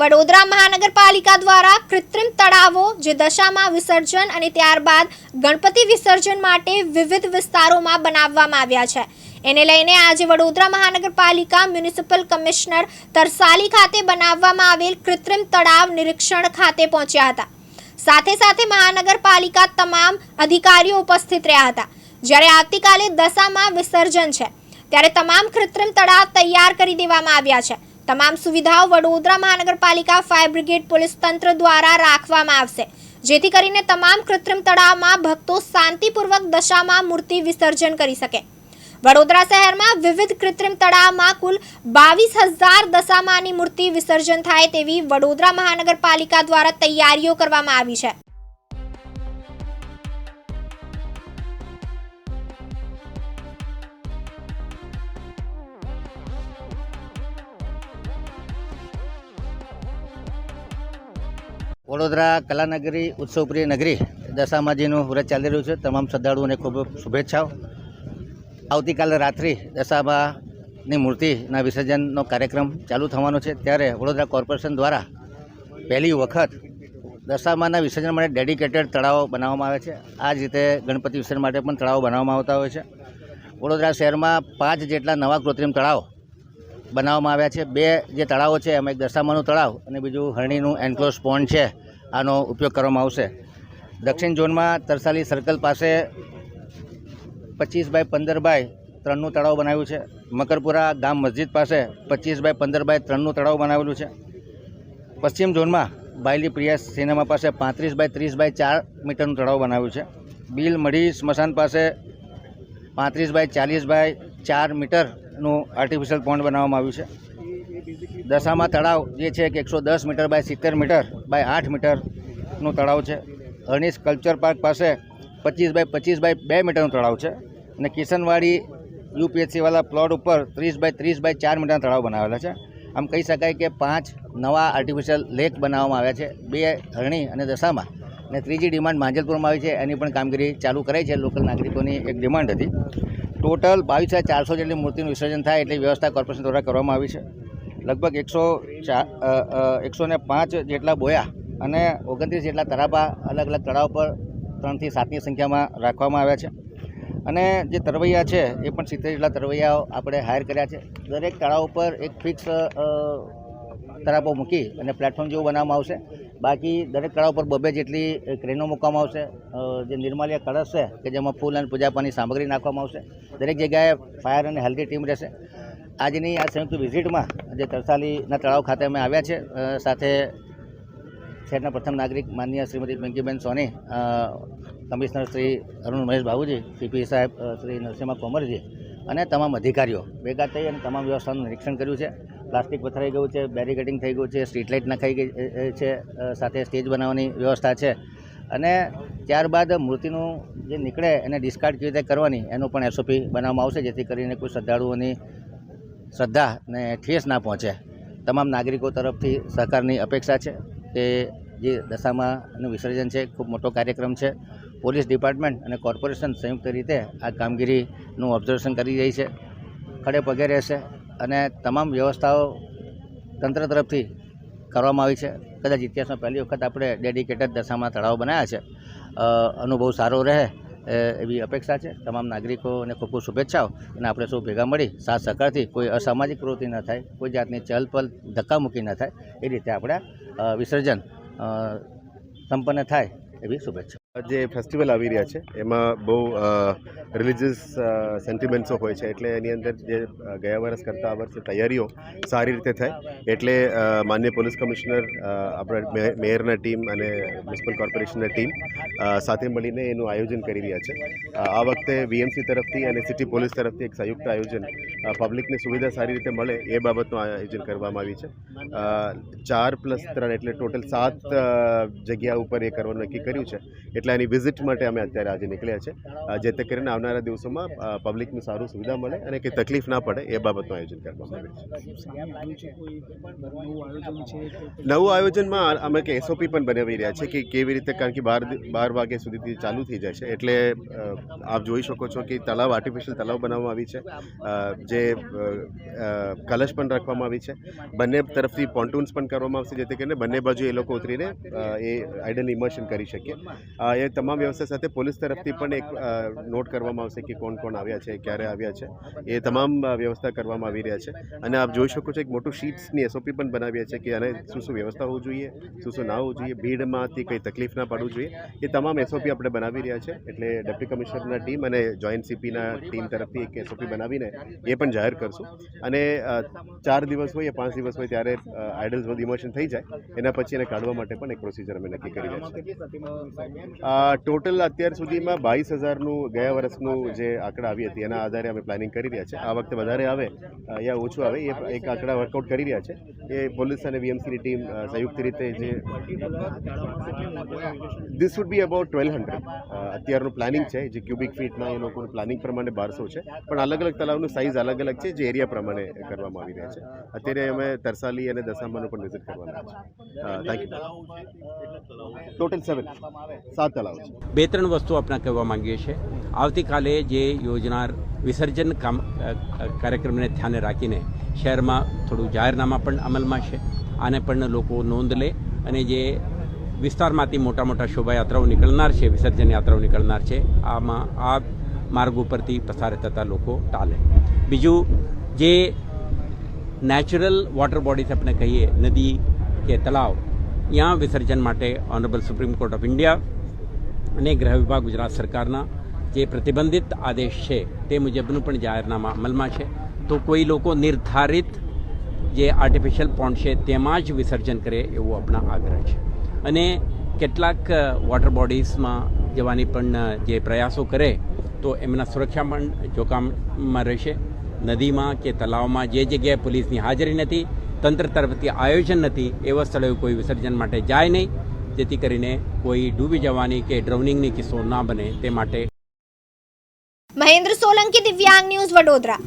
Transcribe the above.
વડોદરા મહાનગરપાલિકા દ્વારા કૃત્રિમ તળાવો જે દશામાં વિસર્જન અને ત્યારબાદ ગણપતિ વિસર્જન માટે વિવિધ વિસ્તારોમાં બનાવવામાં આવ્યા છે. એને લઈને આજે વડોદરા મહાનગરપાલિકા મ્યુનિસિપલ કમિશનર તરસાલી ખાતે બનાવવામાં આવેલ કૃત્રિમ તળાવ નિરીક્ષણ ખાતે પહોંચ્યા હતા. સાથે સાથે મહાનગરપાલિકા તમામ અધિકારીઓ ઉપસ્થિત રહ્યા હતા. જ્યારે આવતીકાલે દશામાં વિસર્જન છે, ત્યારે તમામ કૃત્રિમ તળાવ તૈયાર કરી દેવામાં આવ્યા છે. તમામ સુવિધાઓ વડોદરા મહાનગરપાલિકા ફાયર બ્રિગેડ પોલીસ તંત્ર દ્વારા રાખવામાં આવશે, જેથી કરીને તમામ કૃત્રિમ તળાવમાં ભક્તો શાંતિપૂર્વક દશામાં મૂર્તિ વિસર્જન કરી શકે. વડોદરા શહેરમાં વિવિધ કૃત્રિમ તળાવમાં કુલ બાવીસ હજાર દશામાની મૂર્તિ વિસર્જન થાય તેવી વડોદરા મહાનગરપાલિકા દ્વારા તૈયારીઓ કરવામાં આવી છે. વડોદરા કલાનગરી ઉત્સવપ્રિય નગરી દશામાજીનું વ્રત ચાલી રહ્યું છે. તમામ શ્રદ્ધાળુઓને ખૂબ શુભેચ્છાઓ. આવતીકાલે રાત્રિ દશામાની મૂર્તિના વિસર્જનનો કાર્યક્રમ ચાલુ થવાનો છે. ત્યારે વડોદરા કોર્પોરેશન દ્વારા પહેલી વખત દશામાના વિસર્જન માટે ડેડિકેટેડ તળાવો બનાવવામાં આવે છે. આ જ રીતે ગણપતિ વિસર્જન માટે પણ તળાવો બનાવવામાં આવતા હોય છે. વડોદરા શહેરમાં પાંચ જેટલા નવા કૃત્રિમ તળાવ બનાવવામાં આવ્યા છે. બે જે તળાવો છે, એમાં એક દશામાનું તળાવ અને બીજું હરણીનું એન્ક્લોઝ પોન્ડ છે. આનો ઉપયોગ કરવામાં આવશે. દક્ષિણ ઝોનમાં તરસાલી સર્કલ પાસે પચીસ બાય પંદર બાય ત્રણનું તળાવ બનાવ્યું છે. મકરપુરા ગામ મસ્જિદ પાસે પચીસ બાય પંદર બાય ત્રણનું તળાવ બનાવેલું છે. પશ્ચિમ ઝોનમાં બાયલી પ્રિયા સિનેમા પાસે પાંત્રીસ બાય ત્રીસ બાય ચાર મીટરનું તળાવ બનાવ્યું છે. બિલ મઢી સ્મશાન પાસે પાંત્રીસ બાય ચાલીસ બાય ચાર મીટરનું આર્ટિફિશિયલ પોન્ડ બનાવવામાં આવ્યું છે. દશામાં તળાવ જે છે કે એકસો દસ મીટર બાય સિત્તેર મીટર બાય આઠ મીટરનું તળાવ છે. અર્નિસ કલ્ચર પાર્ક પાસે પચીસ બાય પચીસ બાય બે મીટરનું તળાવ છે. અને કિશનવાડી યુપીએસસીવાળા પ્લોટ ઉપર ત્રીસ બાય ત્રીસ બાય ચાર મીટરના તળાવ બનાવેલા છે. આમ કહી શકાય કે પાંચ નવા આર્ટિફિશિયલ લેક બનાવવામાં આવ્યા છે. બે હરણી અને દશામાં. અને ત્રીજી ડિમાન્ડ માંજલપુરમાં આવી છે. એની પણ કામગીરી ચાલુ કરાઈ છે. લોકલ નાગરિકોની એક ડિમાન્ડ હતી. ટોટલ બાવીસ હજાર ચારસો જેટલી મૂર્તિનું વિસર્જન થાય એટલી વ્યવસ્થા કોર્પોરેશન દ્વારા કરવામાં આવી છે. લગભગ એકસો એકસો ને પાંચ જેટલા બોયા અને ઓગણત્રીસ જેટલા તરાબા અલગ અલગ તળાવ પર ત્રણથી સાતની સંખ્યામાં રાખવામાં આવ્યા છે. અને જે તરવૈયા છે, એ પણ સિત્તેર જેટલા તરવૈયાઓ આપણે હાયર કર્યા છે. દરેક તળાવ પર એક ફિક્સ તરાપો મૂકી અને પ્લેટફોર્મ જેવું બનાવવામાં આવશે. બાકી દરેક તળાવ પર બબે જેટલી ક્રેનો મૂકવામાં આવશે જે નિર્માલ્ય કળશ છે, કે જેમાં ફૂલ અને પૂજાપાની સામગ્રી નાખવામાં આવશે. દરેક જગ્યાએ ફાયર અને હેલ્ધી ટીમ રહેશે. આજની આ સંયુક્ત વિઝિટમાં જે તરસાલીના તળાવ ખાતે અમે આવ્યા છે. સાથે શહેરના પ્રથમ નાગરિક માનનીય શ્રીમતી પિંકીબેન સોની કમિશનર શ્રી અરુણ મહેશ બાબુજી, સીપી સાહેબ શ્રી નરસિંહા કોમરજી અને તમામ અધિકારીઓ. ભેગા થઈ અને તમામ વ્યવસ્થાનું નિરીક્ષણ કર્યું છે. પ્લાસ્ટિક પથરાઈ ગયું છે, બેરિકેડિંગ થઈ ગયું છે, સ્ટ્રીટ લાઇટ નખાઈ ગઈ છે સાથે સ્ટેજ બનાવવાની વ્યવસ્થા છે. અને ત્યારબાદ મૂર્તિનું જે નીકળે એને ડિસ્કાર્ડ કેવી રીતે કરવાની એનું પણ એસઓપી બનાવવામાં આવશે, જેથી કરીને કોઈ શ્રદ્ધાળુઓની શ્રદ્ધા ને ઠેસ ના પહોંચે. તમામ નાગરિકો તરફથી સહકારની અપેક્ષા છે કે જે દશામાનું વિસર્જન છે, ખૂબ મોટો કાર્યક્રમ છે. પોલીસ ડિપાર્ટમેન્ટ અને કોર્પોરેશન સંયુક્ત રીતે આ કામગીરીનું ઓબ્ઝર્વેશન કરી રહી છે. ખડે પગે રહેશે અને તમામ વ્યવસ્થાઓ તંત્ર તરફથી કરવામાં આવી છે. કદાચ ઇતિહાસમાં પહેલી વખત આપણે ડેડિકેટેડ દશામાં તળાવ બનાવ્યા છે. અનુભવ સારો રહે એવી અપેક્ષા છે. તમામ નાગરિકોને ખૂબ ખૂબ શુભેચ્છાઓ અને આપણે સૌ ભેગા મળી સાથ સહકારથી કોઈ અસામાજિક પ્રવૃત્તિ ન થાય, કોઈ જાતની ચહલપહલ ધક્કામુક્કી ન થાય, એ રીતે આપણે વિસર્જન સંપન્ન થાય એવી શુભેચ્છા જે ફેસ્ટિવલ આવી રહ્યા છે, એમાં બહુ રિલિજિયસ સેન્ટિમેન્ટ્સો હોય છે. એટલે એની અંદર જે ગયા વર્ષ કરતાં આ વર્ષે તૈયારીઓ સારી રીતે થાય. એટલે માન્ય પોલીસ કમિશનર આપણા મેયરના ટીમ અને મ્યુનિસિપલ કોર્પોરેશનના ટીમ સાથે મળીને એનું આયોજન કરી રહ્યા છે. આ વખતે વીએમસી તરફથી અને સિટી પોલીસ તરફથી એક સંયુક્ત આયોજન પબ્લિકને સુવિધા સારી રીતે મળે એ બાબતનું આયોજન કરવામાં આવ્યું છે. ચાર પ્લસ ત્રણ એટલે ટોટલ સાત જગ્યા ઉપર એ કરવાનું નક્કી કર્યું છે. એટલે એની વિઝિટ માટે અમે અત્યારે આજે નીકળ્યા છે. જેથી કરીને આવનારા દિવસોમાં પબ્લિકને સારું સુવિધા મળે અને કંઈ તકલીફ ના પડે એ બાબતનું આયોજન કરવામાં આવ્યું છે. નવું આયોજનમાં અમે કે એસઓપી પણ બનાવી રહ્યા છે કે કેવી રીતે કારણ કે બાર બાર વાગ્યા સુધીથી ચાલુ થઈ જાય છે. એટલે આપ જોઈ શકો છો કે તળાવ આર્ટિફિશિયલ તળાવ બનાવવામાં આવી છે. જે કલશ પણ રાખવામાં આવી છે. બંને તરફથી પોન્ટૂન્સ પણ કરવામાં આવશે જેથી કરીને બંને બાજુ એ લોકો ઉતરીને એ આઈડલ ઇમર્શન કરી શકે અ, એ તમામ વ્યવસ્થા સાથે પોલીસ તરફથી પણ એક નોટ કરવામાં આવશે કે કોણ કોણ આવ્યા છે, ક્યારે આવ્યા છે. એ તમામ વ્યવસ્થા કરવામાં આવી રહ્યા છે. અને આપ જોઈ શકો છો એક મોટું શીટ્સની એસઓપી પણ બનાવ્યા છે કે આને શું શું વ્યવસ્થા હોવું જોઈએ, શું શું ના હોવું જોઈએ, ભીડમાંથી કંઈ તકલીફ ના પાડવું જોઈએ. એ તમામ એસઓપી આપણે બનાવી રહ્યા છે. એટલે ડેપ્યુટી કમિશનરના ટીમ અને જોઈન્ટ સીપીના ટીમ તરફથી એક એસઓપી બનાવીને એ પણ જાહેર કરશું. અને ચાર દિવસ હોય પાંચ દિવસ હોય ત્યારે આઇડલ્સ બધું ઇમોશન થઈ જાય. એના પછી એને કાઢવા માટે પણ એક પ્રોસીજર અમે નક્કી કરી રહ્યા છીએ. ટોટલ અત્યાર સુધીમાં બાવીસ હજારનું ગયા વર્ષનું જે આંકડા આવી હતી, એના આધારે અમે પ્લાનિંગ કરી રહ્યા છે આ વખતે વધારે આવે યા ઓછું આવે, એ એક આંકડા વર્કઆઉટ કરી રહ્યા છે. એ પોલીસ અને વીએમસીની ટીમ સંયુક્ત રીતે જે this would be about twelve hundred અત્યારનું પ્લાનિંગ છે, જે ક્યુબિક ફીટના એ લોકોનું પ્લાનિંગ પ્રમાણે બારસો છે. પણ અલગ અલગ તળાવનું સાઇઝ અલગ અલગ છે, જે એરિયા પ્રમાણે કરવામાં આવી રહ્યા છે. અત્યારે અમે તરસાલી અને દસામાનું પણ વિઝિટ કરવાના છે થેન્ક યુ ટોટલ સેવન સાત તળાવ છે. બે ત્રણ વસ્તુ આપણે કહેવા માંગીએ છીએ. આવતીકાલે જે યોજનાર વિસર્જન કામ કાર્યક્રમને ધ્યાને રાખીને શહેરમાં થોડું જાહેરનામા પણ અમલમાં છે. આને પણ લોકો નોંધ લે અને જે વિસ્તારમાંથી મોટા મોટા શોભાયાત્રાઓ નીકળનાર છે, વિસર્જન યાત્રાઓ નીકળનાર છે, આમાં આ માર્ગ ઉપરથી પસાર થતા લોકો ટાલે. બીજું, જે નેચરલ વોટર બોડીઝ આપણે કહીએ, નદી કે તળાવ, ત્યાં વિસર્જન માટે honourable supreme court of India અને ગૃહ વિભાગ ગુજરાત સરકારના જે પ્રતિબંધિત આદેશ છે તે મુજબનું પણ જાહેરનામા અમલમાં છે. તો કોઈ લોકો નિર્ધારિત જે આર્ટિફિશિયલ પોન્ડ છે તેમાં જ વિસર્જન કરે એવો આપણા આગ્રહ છે. અને કેટલાક વોટર બોડીઝમાં જવાની પણ જે પ્રયાસો કરે તો એમના સુરક્ષા પણ જોખમમાં રહેશે. નદીમાં કે તલાવમાં જે જગ્યાએ પોલીસની હાજરી નથી, તંત્ર તરફથી આયોજન નથી, એવા સ્થળોએ કોઈ વિસર્જન માટે જાય નહીં. જેથી કરીને કોઈ ડૂબી જવાની કે ડ્રાઉનિંગની કિસ્સો ના બને તે માટે મહેન્દ્ર સોલંકી દિવ્યાંગ ન્યૂઝ વડોદરા